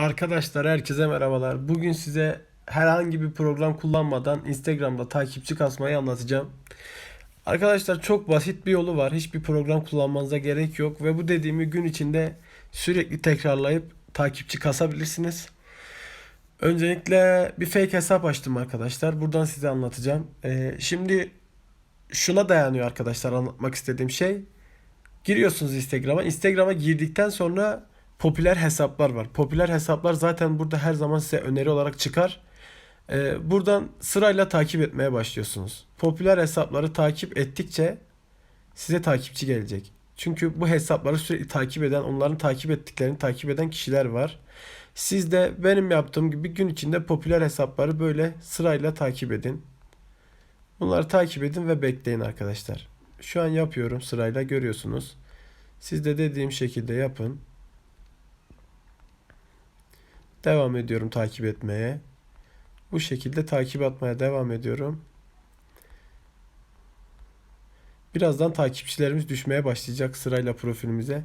Arkadaşlar herkese merhabalar. Bugün size herhangi bir program kullanmadan Instagram'da takipçi kasmayı anlatacağım. Arkadaşlar çok basit bir yolu var. Hiçbir program kullanmanıza gerek yok ve bu dediğimi gün içinde sürekli tekrarlayıp takipçi kasabilirsiniz. Öncelikle bir fake hesap açtım arkadaşlar. Buradan size anlatacağım. Ee, şimdi şuna dayanıyor arkadaşlar anlatmak istediğim şey. Giriyorsunuz Instagram'a. Instagram'a girdikten sonra popüler hesaplar var. Popüler hesaplar zaten burada her zaman size öneri olarak çıkar. Ee, buradan sırayla takip etmeye başlıyorsunuz. Popüler hesapları takip ettikçe size takipçi gelecek. Çünkü bu hesapları sürekli takip eden, onların takip ettiklerini takip eden kişiler var. Siz de benim yaptığım gibi gün içinde popüler hesapları böyle sırayla takip edin. Bunları takip edin ve bekleyin arkadaşlar. Şu an yapıyorum sırayla görüyorsunuz. Siz de dediğim şekilde yapın. Devam ediyorum takip etmeye. Bu şekilde takip atmaya devam ediyorum. Birazdan takipçilerimiz düşmeye başlayacak sırayla profilimize.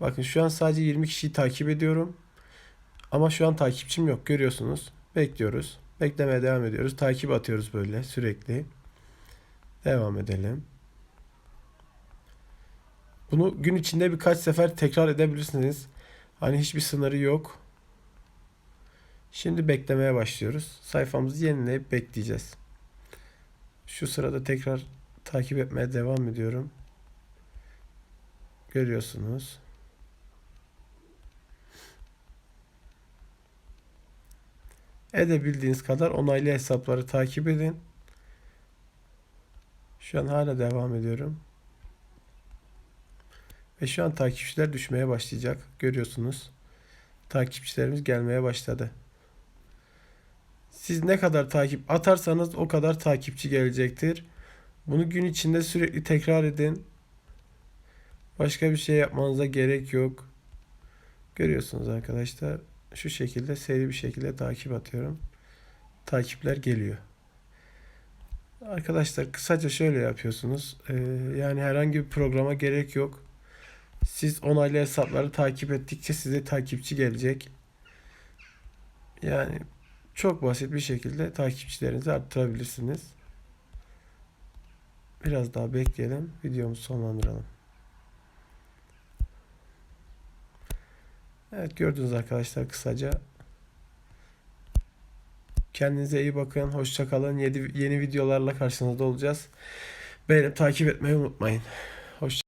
Bakın şu an sadece 20 kişiyi takip ediyorum. Ama şu an takipçim yok görüyorsunuz. Bekliyoruz. Beklemeye devam ediyoruz. Takip atıyoruz böyle sürekli. Devam edelim. Bunu gün içinde birkaç sefer tekrar edebilirsiniz. Hani hiçbir sınırı yok. Şimdi beklemeye başlıyoruz. Sayfamızı yenileyip bekleyeceğiz. Şu sırada tekrar takip etmeye devam ediyorum. Görüyorsunuz. Edebildiğiniz kadar onaylı hesapları takip edin. Şu an hala devam ediyorum. Ve şu an takipçiler düşmeye başlayacak. Görüyorsunuz. Takipçilerimiz gelmeye başladı. Siz ne kadar takip atarsanız o kadar takipçi gelecektir. Bunu gün içinde sürekli tekrar edin. Başka bir şey yapmanıza gerek yok. Görüyorsunuz arkadaşlar. Şu şekilde seri bir şekilde takip atıyorum. Takipler geliyor. Arkadaşlar kısaca şöyle yapıyorsunuz. Ee, yani herhangi bir programa gerek yok. Siz onaylı hesapları takip ettikçe size takipçi gelecek. Yani çok basit bir şekilde takipçilerinizi arttırabilirsiniz. Biraz daha bekleyelim. Videomuzu sonlandıralım. Evet gördünüz arkadaşlar kısaca. Kendinize iyi bakın. Hoşça kalın. Yeni, videolarla karşınızda olacağız. Beğenip takip etmeyi unutmayın. Hoşça